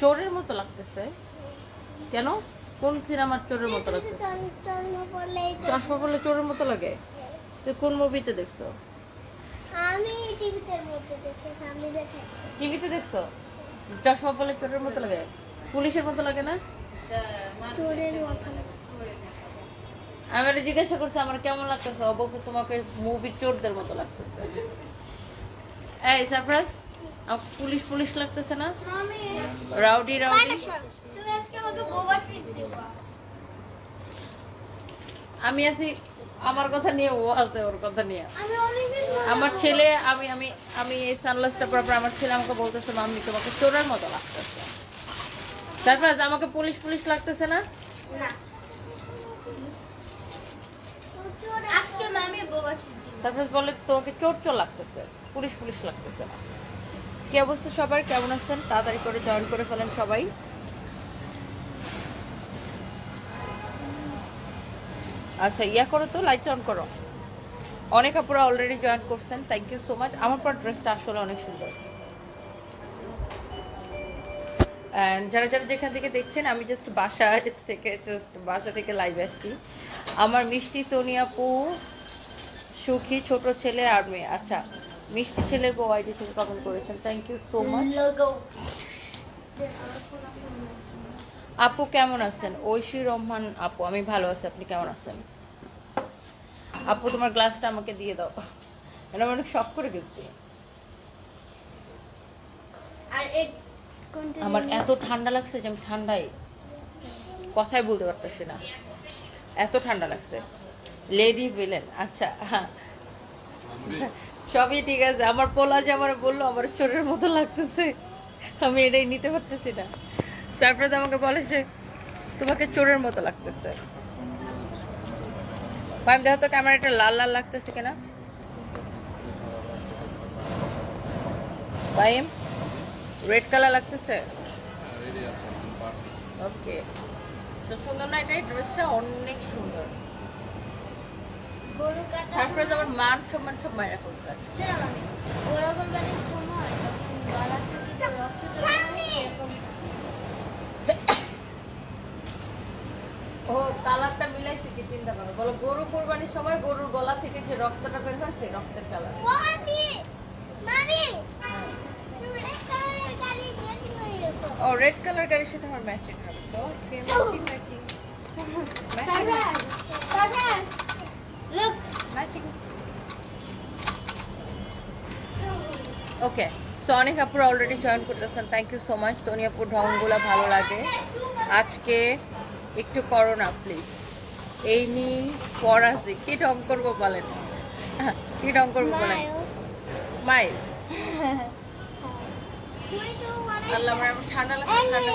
চোরের মতো লাগতেছে। কেন? কোন সিনেমার চোরের মতো লাগতেছে? চশমা পরলে চোরের মতো লাগে? তুই কোন মুভিতে দেখছ? আমি টিভিতে দেখেছি টিভিতে দেখছ? চশমা পরলে চোরের মতো লাগে? পুলিশের মতো লাগে না? চোরের মতো জিজ্ঞাসা করছি আমার কেমন লাগতেছে? বলছে তোমাকে মুভি চোরদের মতো লাগতেছে। এই সারপ্রাইজ পুলিশ পুলিশ লাগতেছে না? Rowdy rowdy. আমি আছি আমার কথা নিয়ে ও আছে ওর কথা নিয়ে। আমার ছেলে আমি আমি আমি এই পর আমার ছেলে আমাকে বলতেছে মাম্মি তোমাকে চোরের মতো লাগতেছে। সারপ্রাইজ আমাকে পুলিশ পুলিশ লাগতেছে না? সারপ্রাইজ বলে তোমাকে চোর চোর লাগতেছে পুলিশ পুলিশ লাগতেছে না। কি অবস্থা সবার? কেমন আছেন? তাড়াতাড়ি করে জয়েন করে ফেলেন সবাই। আচ্ছা ইয়া করো তো লাইট অন করো। অনেক আপুরা অলরেডি জয়েন করছেন থ্যাংক ইউ সো মাচ আমার পর ড্রেসটা আসলে অনেক সুন্দর। যারা যারা যেখান থেকে দেখছেন, আমি জাস্ট বাসা থেকে জাস্ট বাসা থেকে লাইভ আসছি আমার মিষ্টি সোনিয়াপু সুখী, ছোট ছেলে আর মেয়ে। আচ্ছা মিষ্টি ছেলের বউ আইডি থেকে কমেন্ট করেছেন। থ্যাংক ইউ সো মাচ আপু কেমন আছেন? ঐশী রহমান আপু আমি ভালো আছি আপনি কেমন আছেন? আপু তোমার গ্লাসটা আমাকে দিয়ে দাও। এটা অনেক শখ করে গেছি। আমার এত ঠান্ডা লাগছে যে আমি ঠান্ডায় কথাই বলতে পারতেছি না। এত ঠান্ডা লাগছে। লেডি ভিলেন আচ্ছা। সবই ঠিক আছে। আমার পোলা যে আমার বলল, আমার চোরের মতো লাগতেছে। আমি এটাই নিতে পারতেছি না। তারপরে আমাকে বলে যে, তোমাকে চোরের মতো লাগতেছে। আমি দেখো তো ক্যামেরাটা লাল লাল লাগতেছে কিনা। পাইম রেড কালার লাগতেছে? ওকে সুন্দর না এটা ড্রেসটা অনেক সুন্দর। গরু কাটা তারপরে তো আমার মান সম্মান সব মায়েরা কোরবানির সময় গলা থেকে রক্ত এরকম। ও কালারটা মিলাইছে কি চিন্তা করো। বলো গরু কোরবানির সময় গরুর গলা থেকে যে রক্তটা বের হয় সেই রক্তের কালার। ও রেড কালার গাড়ির সাথে আমার ম্যাচিং হবে। তো matching matching surprise surprise look matching okay so অনেক আপুর অলরেডি জয়েন করতেছেন। থ্যাংক ইউ সো মাচ তনিয়াপুর ঢংগুলো ভালো লাগে। আজকে একটু করো না প্লিজ এই নিয়ে পড়াছি কি ঢং করব বলেন? কি ঢং করব বলেন? স্মাইল আল্লাহ ঠান্ডা লাগছে ঠান্ডা